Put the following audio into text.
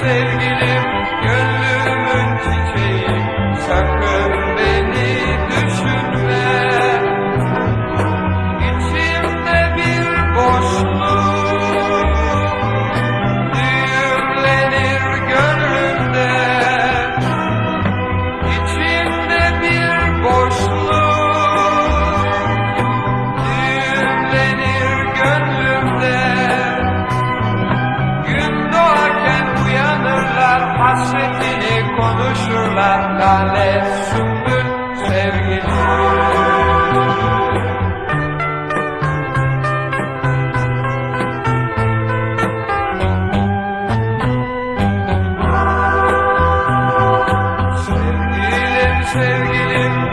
sevgilim, konuşurlar lale sümbül sevgisi Sevgilim sevgilim.